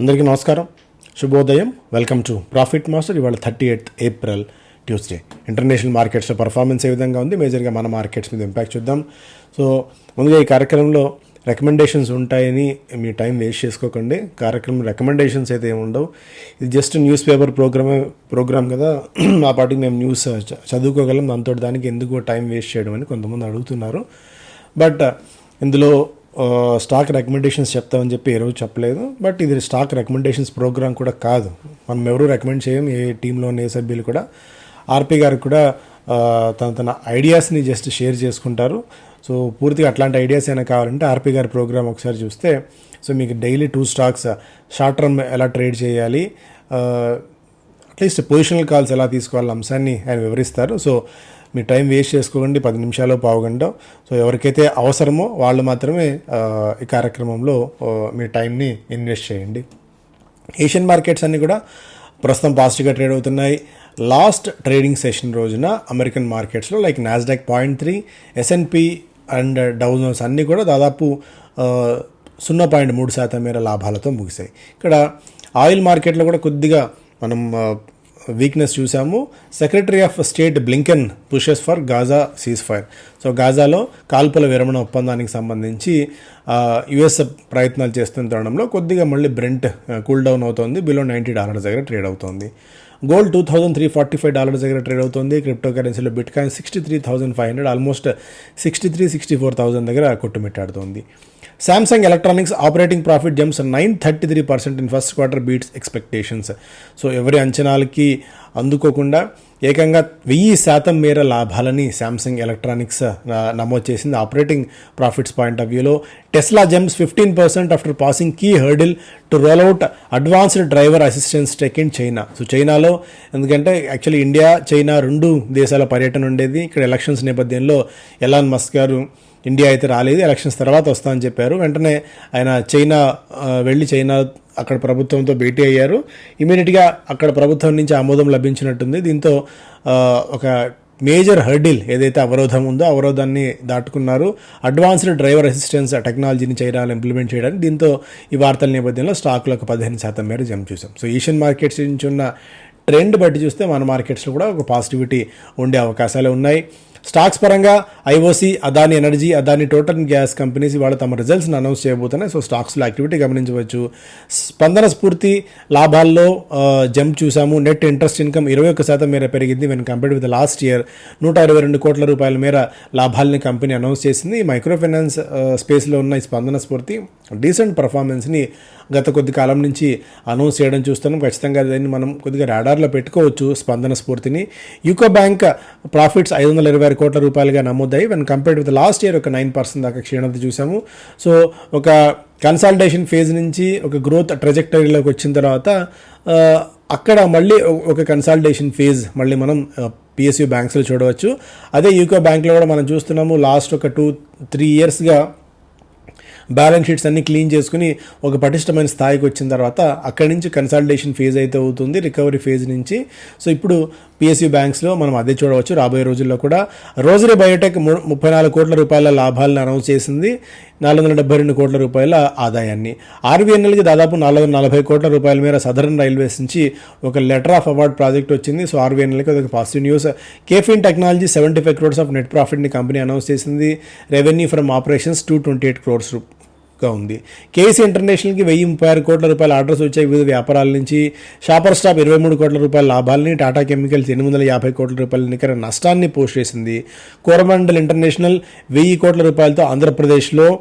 అందరికీ నమస్కారం. శుభోదయం. వెల్కమ్ టు ప్రాఫిట్ మాస్టర్ ఇవాళ thirty eighth April Tuesday international మార్కెట్స్లో పర్ఫార్మెన్స్ ఏ విధంగా ఉంది? మేజర్గా మన మార్కెట్స్ మీద ఇంపాక్ట్ చూద్దాం. సో ముందుగా ఈ కార్యక్రమంలో రికమెండేషన్స్ ఉంటాయని మీ టైం వేస్ట్ చేసుకోకండి. కార్యక్రమం రికమెండేషన్స్ అయితే ఏమి ఉండవు ఇది జస్ట్ న్యూస్ పేపర్ ప్రోగ్రామే ప్రోగ్రామ్ కదా. ఆ పాటికి మేము న్యూస్ చదువుకోగలం. దాంతో దానికి ఎందుకు టైం వేస్ట్ చేయడం అని కొంతమంది అడుగుతున్నారు. బట్ ఇందులో స్టాక్ రికమెండేషన్స్ చెప్తామని చెప్పి ఏ రోజు చెప్పలేదు. బట్ ఇది స్టాక్ రికమెండేషన్స్ ప్రోగ్రామ్ కూడా కాదు. మనం ఎవరు రికమెండ్ చేయం ఏ టీంలోని ఏ సభ్యులు కూడా. ఆర్పి గారు కూడా తన తన ఐడియాస్ని జస్ట్ షేర్ చేసుకుంటారు. సో పూర్తిగా అట్లాంటి ఐడియాస్ అయినా కావాలంటే ఆర్పి గారి ప్రోగ్రామ్ ఒకసారి చూస్తే సో మీకు daily two stocks short term ఎలా ట్రేడ్ చేయాలి అట్లీస్ట్ పొజిషనల్ కాల్స్ ఎలా తీసుకోవాలి అంశాన్ని ఆయన వివరిస్తారు. సో మీ టైం వేస్ట్ చేసుకోకండి పది నిమిషాలు పావు గంట. సో ఎవరికైతే అవసరమో వాళ్ళు మాత్రమే ఈ కార్యక్రమంలో మీ టైంని ఇన్వెస్ట్ చేయండి. ఏషియన్ మార్కెట్స్ అన్నీ కూడా ప్రస్తుతం పాజిటివ్గా ట్రేడ్ అవుతున్నాయి. లాస్ట్ ట్రేడింగ్ సెషన్ రోజున అమెరికన్ మార్కెట్స్లో like Nasdaq point three S and P and Dow Jones అన్నీ కూడా దాదాపు సున్నా పాయింట్ మూడు శాతం మేర లాభాలతో ముగిశాయి. ఇక్కడ ఆయిల్ మార్కెట్లో కూడా కొద్దిగా మనం వీక్నెస్ చూసాము. Secretary of state Blinken pushes for Gaza ceasefire so గాజాలో కాల్పుల విరమణ ఒప్పందానికి సంబంధించి యుఎస్ ప్రయత్నాలు చేస్తున్న తరుణంలో కొద్దిగా మళ్ళీ బ్రెంట్ కూల్ డౌన్ అవుతోంది. బిలో నైంటీ డాలర్స్ దగ్గర ట్రేడ్ అవుతోంది. Gold two thousand three forty five dollars దగ్గర ట్రేడ్ అవుతుంది. క్రిప్టో కరెన్సీలో bitcoin sixty three thousand five hundred almost sixty three sixty four thousand దగ్గర కొట్టుమిట్టాడుతోంది. Samsung electronics operating profit jumps nine thirty three percent in first quarter beats expectations so ఎవరి అంచనాలకి అందుకోకుండా ఏకంగా వెయ్యి శాతం మేర లాభాలని శాంసంగ్ ఎలక్ట్రానిక్స్ నమోదు చేసింది. ఆపరేటింగ్ ప్రాఫిట్స్ పాయింట్ ఆఫ్ వ్యూలో Tesla gains fifteen percent after passing key hurdle to roll out advanced driver assistance tech in China so చైనాలో ఎందుకంటే యాక్చువల్లీ ఇండియా చైనా రెండు దేశాల పర్యటన ఉండేది. ఇక్కడ ఎలక్షన్స్ నేపథ్యంలో ఎలాన్ మస్క్ గారు ఇండియా అయితే రాలేదు ఎలక్షన్స్ తర్వాత వస్తా అని చెప్పారు. వెంటనే ఆయన చైనా వెళ్ళి చైనా అక్కడ ప్రభుత్వంతో భేటీ అయ్యారు. ఇమీడియట్గా అక్కడ ప్రభుత్వం నుంచి ఆమోదం లభించినట్టుంది. దీంతో ఒక మేజర్ హర్డిల్ ఏదైతే అవరోధం ఉందో అవరోధాన్ని దాటుకున్నారు. అడ్వాన్స్డ్ డ్రైవర్ అసిస్టెన్స్ టెక్నాలజీని చైనాలో ఇంప్లిమెంట్ చేయడానికి దీంతో ఈ వార్తల నేపథ్యంలో స్టాక్లో ఒక పదిహేను శాతం మేర జంప్ చూసాం సో ఏషియన్ మార్కెట్స్ నుంచి ఉన్న ట్రెండ్ బట్టి చూస్తే మన మార్కెట్స్లో కూడా ఒక పాజిటివిటీ ఉండే అవకాశాలు ఉన్నాయి. స్టాక్స్ పరంగా IOC Adani energy Adani total gas companies ఇవాళ తమ రిజల్ట్స్ని అనౌన్స్ చేయబోతున్నాయి. సో స్టాక్స్లో యాక్టివిటీ గమనించవచ్చు. స్పందన స్ఫూర్తి లాభాల్లో జంప్ చూసాము. నెట్ ఇంట్రెస్ట్ ఇన్కమ్ ఇరవై ఒక్క శాతం మేర పెరిగింది. When compared with last year నూట ఇరవై రెండు కోట్ల రూపాయల మేర లాభాలని కంపెనీ అనౌన్స్ చేసింది. మైక్రో ఫైనాన్స్ స్పేస్లో ఉన్న ఈ స్పందన స్ఫూర్తి డీసెంట్ పర్ఫార్మెన్స్ని గత కొద్ది కాలం నుంచి అనౌన్స్ చేయడం చూస్తున్నాం. ఖచ్చితంగా దాన్ని మనం కొద్దిగా రాడార్లో పెట్టుకోవచ్చు స్పందన స్ఫూర్తిని. యూకో బ్యాంక్ ప్రాఫిట్స్ ఐదు వందల ఇరవై ఆరు కోట్ల రూపాయలుగా నమోదాయి when compared with last year ఒక నైన్ పర్సెంట్ దాకా క్షీణత చూసాము సో ఒక కన్సల్టేషన్ ఫేజ్ నుంచి ఒక గ్రోత్ ట్రెజెక్టరీలోకి వచ్చిన తర్వాత అక్కడ మళ్ళీ ఒక కన్సల్టేషన్ ఫేజ్ మళ్ళీ మనం పిఎస్యూ బ్యాంక్స్లో చూడవచ్చు. అదే యూకో బ్యాంక్లో కూడా మనం చూస్తున్నాము లాస్ట్ ఒక టూ త్రీ ఇయర్స్గా బ్యాలెన్స్ షీట్స్ అన్ని క్లీన్ చేసుకుని ఒక పటిష్టమైన స్థాయికి వచ్చిన తర్వాత అక్కడి నుంచి కన్సల్టేషన్ ఫేజ్ అయితే అవుతుంది రికవరీ ఫేజ్ నుంచి. సో ఇప్పుడు పిఎస్యూ బ్యాంక్స్లో మనం అదే చూడవచ్చు. రాబోయే రోజుల్లో కూడా రోజరీ బయోటెక్ ముప్పై నాలుగు కోట్ల రూపాయల లాభాలను అనౌన్స్ చేసింది. నాలుగు వందల డెబ్బై రెండు కోట్ల రూపాయల ఆదాయాన్ని. ఆర్బీఎన్ఎల్కి దాదాపు నాలుగు వందల నలభై కోట్ల రూపాయల మేర సదరన్ రైల్వేస్ నుంచి ఒక లెటర్ ఆఫ్ అవార్డ్ ప్రాజెక్ట్ వచ్చింది. సో ఆర్బీఎన్ఎల్కి అదొక positive news KFin technology seventy five crores of net ప్రాఫిట్ని company announce చేసింది. Revenue from operations two twenty eight crores గా ఉంది. కేసీ ఇంటర్నేషనల్కి వెయ్యి ముప్పై ఆరు కోట్ల రూపాయల ఆర్డర్స్ వచ్చాయి వివిధ వ్యాపారాల నుంచి. షాపర్ స్టాప్ ఇరవై మూడు కోట్ల రూపాయల లాభాలని టాటా కెమికల్స్ ఎనిమిది వందల యాభై కోట్ల రూపాయల నికర నష్టాన్ని పోస్ట్ చేసింది. కోరమండల్ ఇంటర్నేషనల్ వెయ్యి కోట్ల రూపాయలతో ఆంధ్రప్రదేశ్లో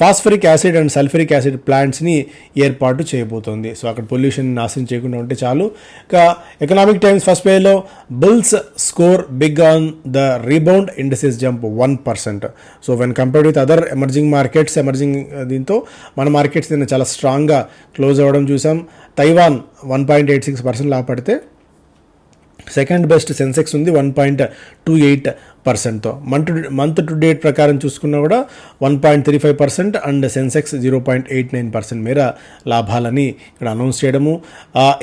phosphoric acid and sulphuric acid ప్లాంట్స్ని ఏర్పాటు చేయబోతోంది. సో అక్కడ పొల్యూషన్ నాశనం చేయకుండా ఉంటే చాలు. ఇక ఎకనామిక్ టైమ్స్ ఫస్ట్ పేజ్లో bulls score big on the rebound industries jump one percent so when compared with other emerging markets emerging దీంతో మన మార్కెట్స్ నిన్న చాలా స్ట్రాంగ్గా క్లోజ్ అవ్వడం చూసాం. Taiwan one point eight six percent లాభపడితే second best Sensex ఉంది one point two eight పర్సెంట్తో. Month month to date ప్రకారం చూసుకున్నా కూడా one point three five percent and Sensex zero point eight nine percent మేర లాభాలని ఇక్కడ అనౌన్స్ చేయడము.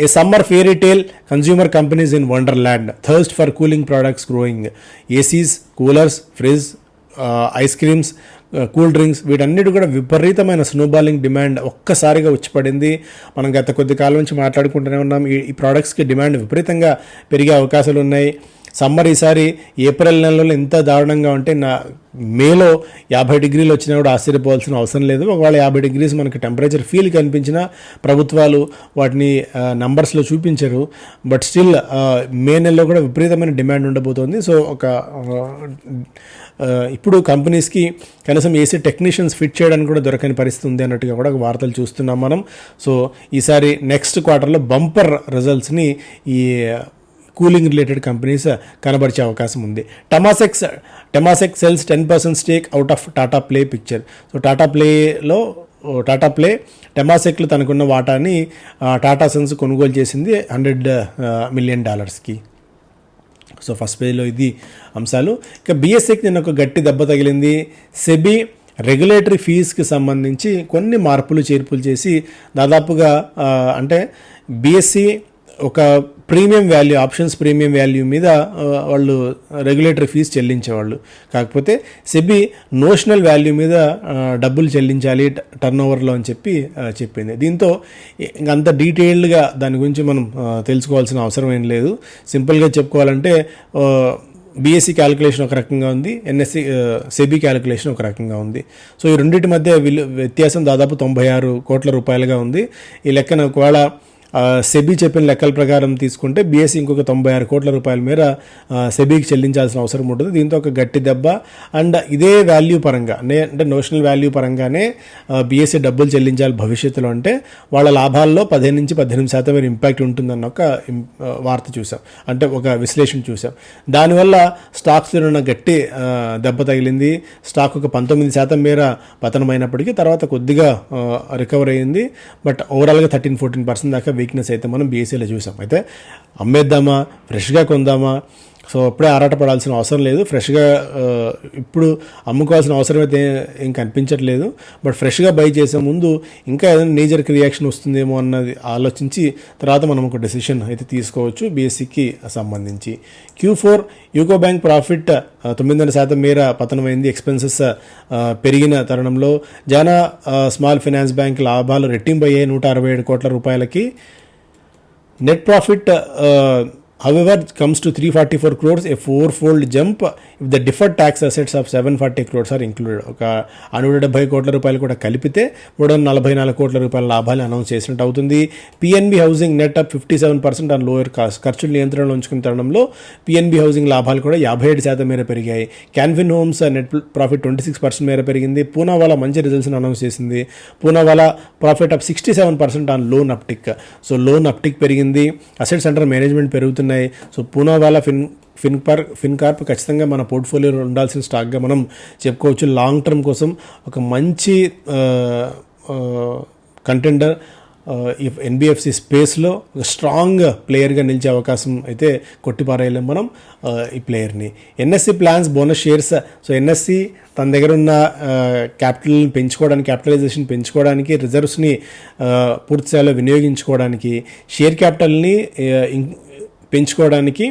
A summer fairy tale consumer companies in wonderland thirst for cooling products growing. ACs coolers fridge ice creams cool drinks వీటన్నిటి కూడా విపరీతమైన స్నోబాలింగ్ demand ఒక్కసారిగా వచ్చిపడింది మనం గత కొద్ది కాలం నుంచి మాట్లాడుకుంటూనే ఉన్నాం. ఈ ఈ ప్రోడక్ట్స్కి డిమాండ్ విపరీతంగా పెరిగే అవకాశాలు ఉన్నాయి సమ్మర్ ఈసారి ఏప్రిల్ నెలలో ఎంత దారుణంగా ఉంటే నా మేలో యాభై డిగ్రీలు వచ్చినా కూడా ఆశ్చర్యపోవాల్సిన అవసరం లేదు. ఒకవేళ యాభై డిగ్రీస్ మనకి టెంపరేచర్ ఫీల్ కనిపించినా ప్రభుత్వాలు వాటిని నంబర్స్లో చూపించరు. బట్ స్టిల్ మే నెలలో కూడా విపరీతమైన డిమాండ్ ఉండబోతోంది. సో ఒక ఇప్పుడు కంపెనీస్కి కనీసం ఏసీ టెక్నీషియన్స్ ఫిట్ చేయడానికి కూడా దొరకని పరిస్థితి ఉంది అన్నట్టుగా కూడా వార్తలు చూస్తున్నాం మనం. సో ఈసారి నెక్స్ట్ క్వార్టర్లో బంపర్ రిజల్ట్స్ని ఈ కూలింగ్ రిలేటెడ్ కంపెనీస్ కనబరిచే అవకాశం ఉంది. Temasek's Temasek sells ten percent stake out of Tata play picture so Tata ప్లేలో టాటా ప్లే టెమాసెక్లు తనకున్న వాటాని టాటా సన్స్ కొనుగోలు చేసింది హండ్రెడ్ మిలియన్ డాలర్స్కి సో ఫస్ట్ పేజ్లో ఇది అంశాలు. ఇక బీఎస్సీకి నిన్న ఒక గట్టి దెబ్బ తగిలింది. సెబీ రెగ్యులేటరీ ఫీజుకి సంబంధించి కొన్ని మార్పులు చేర్పులు చేసి దాదాపుగా అంటే బీఎస్సీ ఒక premium value options premium value మీద వాళ్ళు రెగ్యులేటరీ ఫీజు చెల్లించేవాళ్ళు. కాకపోతే సెబీ నోషనల్ వాల్యూ మీద డబ్బులు చెల్లించాలి టర్న్ ఓవర్లో అని చెప్పి చెప్పింది. దీంతో ఇంక అంత డీటెయిల్డ్గా దాని గురించి మనం తెలుసుకోవాల్సిన అవసరం ఏం లేదు. సింపుల్గా చెప్పుకోవాలంటే బీఎస్సీ క్యాలిక్యులేషన్ ఒక రకంగా ఉంది ఎన్ఎస్సి సెబీ క్యాలిక్యులేషన్ ఒక రకంగా ఉంది. సో ఈ రెండింటి మధ్య విలు వ్యత్యాసం దాదాపు తొంభై ఆరు కోట్ల రూపాయలుగా ఉంది. ఈ లెక్కన ఒకవేళ సెబీ చెప్పిన లెక్కల ప్రకారం తీసుకుంటే బీఎస్సీ ఇంకొక తొంభై ఆరు కోట్ల రూపాయల మేర సెబీకి చెల్లించాల్సిన అవసరం ఉంటుంది. దీంతో ఒక గట్టి దెబ్బ. అండ్ ఇదే వాల్యూ పరంగా నే అంటే నోషనల్ వాల్యూ పరంగానే బీఎస్సీ డబ్బులు చెల్లించాలి భవిష్యత్తులో అంటే వాళ్ళ లాభాల్లో పదిహేను నుంచి పద్దెనిమిది శాతం మేర ఇంపాక్ట్ ఉంటుందన్న ఒక వార్త చూసాం. అంటే ఒక విశ్లేషణ చూసాం. దానివల్ల స్టాక్స్ ఉన్న గట్టి దెబ్బ తగిలింది. స్టాక్ ఒక పంతొమ్మిది శాతం మేర పతనమైనప్పటికీ తర్వాత కొద్దిగా రికవర్ అయింది. బట్ ఓవరాల్గా థర్టీన్ ఫోర్టీన్ పర్సెంట్ దాకా వీక్నెస్ అయితే మనం బీఎస్సీలో చూసాం. అయితే అమ్మేద్దామా? ఫ్రెష్గా కొందామా? సో అప్పుడే ఆరాటపడాల్సిన అవసరం లేదు. ఫ్రెష్గా ఇప్పుడు అమ్ముకోవాల్సిన అవసరం అయితే ఏం కనిపించట్లేదు. బట్ ఫ్రెష్గా బై చేసే ముందు ఇంకా ఏదైనా నేజర్కి రియాక్షన్ వస్తుందేమో అన్నది ఆలోచించి తర్వాత మనం ఒక డెసిషన్ అయితే తీసుకోవచ్చు బీఎస్సీకి సంబంధించి. Q four UCO bank profit తొమ్మిదిన్నర శాతం మేర పతనమైంది. ఎక్స్పెన్సెస్ పెరిగిన తరుణంలో జానా స్మాల్ ఫైనాన్స్ బ్యాంక్ లాభాలు రెట్టింపు అయ్యాయి నూట అరవై ఏడు కోట్ల రూపాయలకి. Net profit However, it comes to 344 crores, a fourfold jump. If the deferred tax assets of seven forty crores are included ఒక నూట డెబ్బై కోట్ల రూపాయలు కూడా కలిపితే మూడు వందల నలభై నాలుగు కోట్ల రూపాయల లాభాలు అనౌన్స్ చేసినట్టు అవుతుంది. PNB housing net up fifty seven percent on lower cost ఖర్చులు నియంత్రణలో ఉంచుకున్న తరుణంలో పిఎన్బి హౌసింగ్ లాభాలు కూడా యాభై ఏడు శాతం మేర పెరిగాయి. Canfin homes net profit twenty six percent మేర పెరిగింది. పూనావాలా మంచి రిజల్ట్స్ని అనౌన్స్ చేసింది. Poonawalla profit up sixty seven percent on loan uptick so loan uptick పెరిగింది. అసెట్స్ అండర్ మేనేజ్మెంట్ పెరుగుతున్నాయి. సో పూనావాలా ఫిన్ ఫిన్పార్ ఫిన్కార్ప్ ఖచ్చితంగా మన పోర్ట్ఫోలియోలో ఉండాల్సిన స్టాక్గా మనం చెప్పుకోవచ్చు. లాంగ్ టర్మ్ కోసం ఒక మంచి కంటెండర్ ఈ ఎన్బిఎఫ్సి స్పేస్లో ఒక స్ట్రాంగ్ ప్లేయర్గా నిలిచే అవకాశం అయితే కొట్టిపారేయలేం మనం ఈ ప్లేయర్ని NSE plans bonus shares so NSE తన దగ్గర ఉన్న క్యాపిటల్ని పెంచుకోవడానికి క్యాపిటలైజేషన్ పెంచుకోవడానికి రిజర్వ్స్ని పూర్తి స్థాయిలో వినియోగించుకోవడానికి షేర్ క్యాపిటల్ని పెంచుకోవడానికి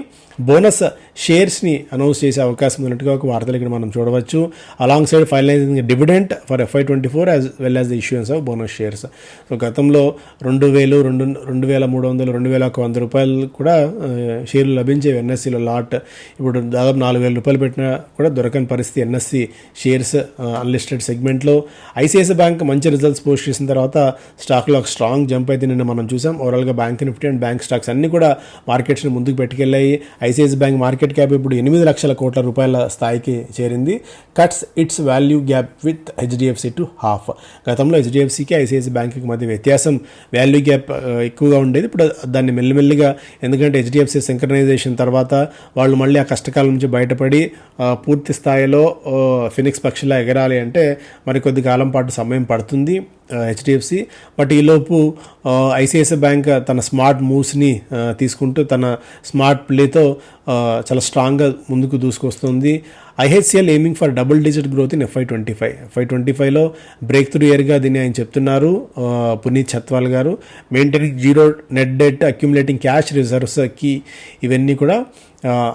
బోనస్ షేర్స్ని అనౌన్స్ చేసే అవకాశం ఉన్నట్టుగా ఒక వార్తలు ఇక్కడ మనం చూడవచ్చు. Alongside finalising dividend for FY twenty four as well as the issuance of bonus shares so గతంలో రెండు వేలు రెండు రెండు వేల మూడు వందలు రెండు వేల ఒక వంద రూపాయలు కూడా షేర్లు లభించేవి ఎన్ఎస్సిలో లాట్ ఇప్పుడు దాదాపు నాలుగు వేల రూపాయలు పెట్టినా కూడా దొరకని పరిస్థితి ఎన్ఎస్సి షేర్స్ అన్లిస్టెడ్ సెగ్మెంట్లో ఐసిఐసి బ్యాంక్ మంచి రిజల్ట్స్ పోస్ట్ చేసిన తర్వాత స్టాక్లో ఒక స్ట్రాంగ్ జంప్ అయితే నిన్న మనం చూసాం. ఓవరాల్గా bank Nifty and bank stocks అన్నీ కూడా మార్కెట్స్ని ముందుకు పెట్టుకెళ్ళాయి. ఐసిఐసి బ్యాంక్ మార్కెట్ క్యాప్ ఇప్పుడు ఎనిమిది లక్షల కోట్ల రూపాయల స్థాయికి చేరింది. Cuts its value gap with HDFC to half. గతంలో హెచ్డిఎఫ్సికి ఐసిఐసి బ్యాంక్కి మధ్య వ్యత్యాసం వాల్యూ గ్యాప్ ఎక్కువగా ఉండేది. ఇప్పుడు దాన్ని మెల్లిమెల్లిగా ఎందుకంటే హెచ్డిఎఫ్సి సింక్రనైజేషన్ తర్వాత వాళ్ళు మళ్ళీ ఆ కష్టకాలం నుంచి బయటపడి పూర్తి స్థాయిలో ఫినిక్స్ పక్షిలా ఎగరాలి అంటే మరి కొద్ది కాలం పాటు సమయం పడుతుంది హెచ్డిఎఫ్సి. బట్ ఈలోపు ఐసిఐసిఐ బ్యాంక్ తన స్మార్ట్ మూవ్స్ని తీసుకుంటూ తన స్మార్ట్ ప్లేతో చాలా స్ట్రాంగ్గా ముందుకు దూసుకొస్తుంది. IHCL aiming for double digit growth in FY twenty five FY twenty ఫైవ్లో బ్రేక్ త్రూ ఇయర్గా దీన్ని ఆయన చెప్తున్నారు. Puneet Chatwal garu. Maintaining zero net debt accumulating cash రిజర్వ్స్కి ఇవన్నీ కూడా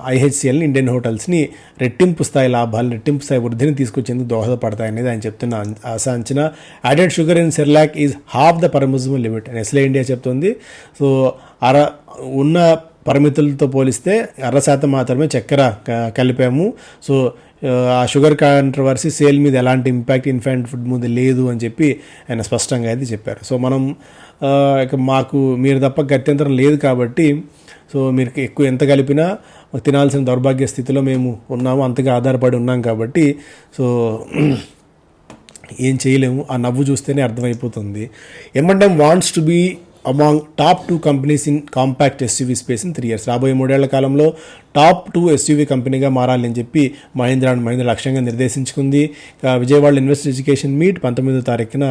ఐహెచ్సిఎల్ ఇండియన్ హోటల్స్ని రెట్టింపు స్థాయి లాభాలు రెట్టింపు స్థాయి వృద్ధిని తీసుకొచ్చేందుకు దోహదపడతాయనేది ఆయన చెప్తున్న అం- ఆశ అంచనా. Added sugar in Cerelac is half the permissible limit Nestle India చెప్తుంది. సో అర ఉన్న పరిమితులతో పోలిస్తే అర శాతం మాత్రమే చక్కెర క- కలిపాము. సో ఆ షుగర్ కాంట్రవర్సీ సేల్ మీద ఎలాంటి ఇంపాక్ట్ ఇన్ఫాంట్ ఫుడ్ మీద లేదు అని చెప్పి ఆయన స్పష్టంగా అయితే చెప్పారు. సో మనం ఇక మాకు మీరు తప్ప గత్యంతరం లేదు కాబట్టి సో మీరు ఎక్కువ ఎంత కలిపినా తినాల్సిన దౌర్భాగ్య స్థితిలో మేము ఉన్నాము అంతగా ఆధారపడి ఉన్నాం కాబట్టి సో ఏం చేయలేము. ఆ నవ్వు చూస్తేనే అర్థమైపోతుంది. M and M wants to be among top two companies in compact SUV space in three years రాబోయే మూడేళ్ళ కాలంలో టాప్ టూ ఎస్యూవీ కంపెనీగా మారాలని చెప్పి మహేంద్ర అండ్ మహేంద్ర లక్ష్యంగా నిర్దేశించుకుంది. విజయవాడ ఇన్వెస్ట్ ఎడ్యుకేషన్ మీట్ పంతొమ్మిదో తారీఖున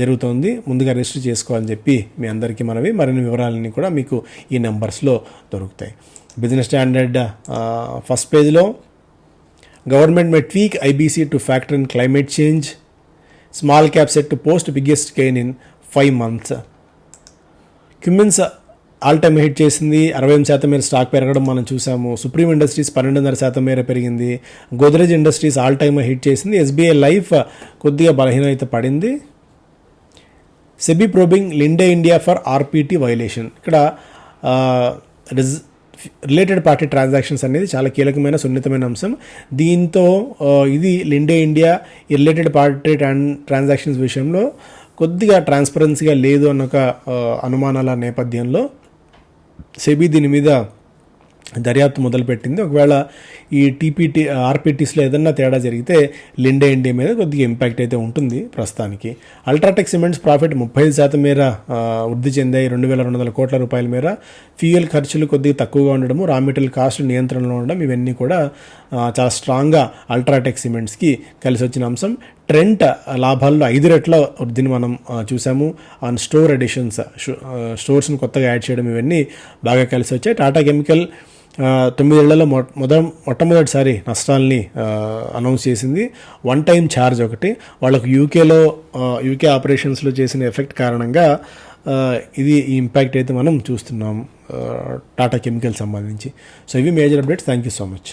జరుగుతోంది. ముందుగా రిజిస్టర్ చేసుకోవాలని చెప్పి మీ అందరికీ మనవి. మరిన్ని వివరాలన్నీ కూడా మీకు ఈ నెంబర్స్లో దొరుకుతాయి. బిజినెస్ స్టాండర్డ్ ఫస్ట్ పేజ్లో government may tweak IBC to factor in climate change small cap set to post biggest gain in five months Cummins all time hit చేసింది. అరవై ఎనిమిది శాతం మేర స్టాక్ పెరగడం మనం చూసాము. సుప్రీం ఇండస్ట్రీస్ పన్నెండున్నర శాతం మేర పెరిగింది. Godrej industries all time hit చేసింది ఎస్బీఐ లైఫ్ కొద్దిగా బలహీనత పడింది. SEBI probing Linde India for RPT violation ఇక్కడ రిలేటెడ్ పార్టీ ట్రాన్సాక్షన్స్ అనేది చాలా కీలకమైన సున్నితమైన అంశం. దీంతో ఇది లిండే ఇండియా ఈ రిలేటెడ్ పార్టీ ట్రాన్ ట్రాన్సాక్షన్స్ విషయంలో కొద్దిగా ట్రాన్స్పరెన్సీగా లేదు అన్న ఒక అనుమానాల నేపథ్యంలో సెబీ దీని మీద దర్యాప్తు మొదలుపెట్టింది. ఒకవేళ ఈ టీపీటీ ఆర్పీటీస్లో ఏదన్నా తేడా జరిగితే లిండే ఇండియా మీద కొద్దిగా ఇంపాక్ట్ అయితే ఉంటుంది ప్రస్తుతానికి. అల్ట్రాటెక్ సిమెంట్స్ ప్రాఫిట్ ముప్పై ఐదు శాతం మేర వృద్ధి చెందాయి. రెండు వేల రెండు వందల కోట్ల రూపాయల మేర. ఫ్యూయల్ ఖర్చులు కొద్దిగా తక్కువగా ఉండడము రా మెటీరియల్ కాస్ట్ నియంత్రణలో ఉండడం ఇవన్నీ కూడా చాలా స్ట్రాంగ్గా అల్ట్రాటెక్ సిమెంట్స్కి కలిసి వచ్చిన అంశం. ట్రెంట్ లాభాల్లో ఐదు రెట్ల వృద్ధిని మనం చూసాము. ఆన్ స్టోర్ ఎడిషన్స్ స్టోర్స్ని కొత్తగా యాడ్ చేయడం ఇవన్నీ బాగా కలిసి వచ్చాయి టాటా కెమికల్ తొమ్మిదేళ్ళలో మొ మొద మొట్టమొదటిసారి నష్టాల్ని అనౌన్స్ చేసింది. వన్ టైం ఛార్జ్ ఒకటి. వాళ్ళకు యూకేలో యూకే ఆపరేషన్స్లో చేసిన ఎఫెక్ట్ కారణంగా ఇది ఈ ఇంపాక్ట్ అయితే మనం చూస్తున్నాం టాటా కెమికల్ సంబంధించి. సో ఇవి major updates thank you so much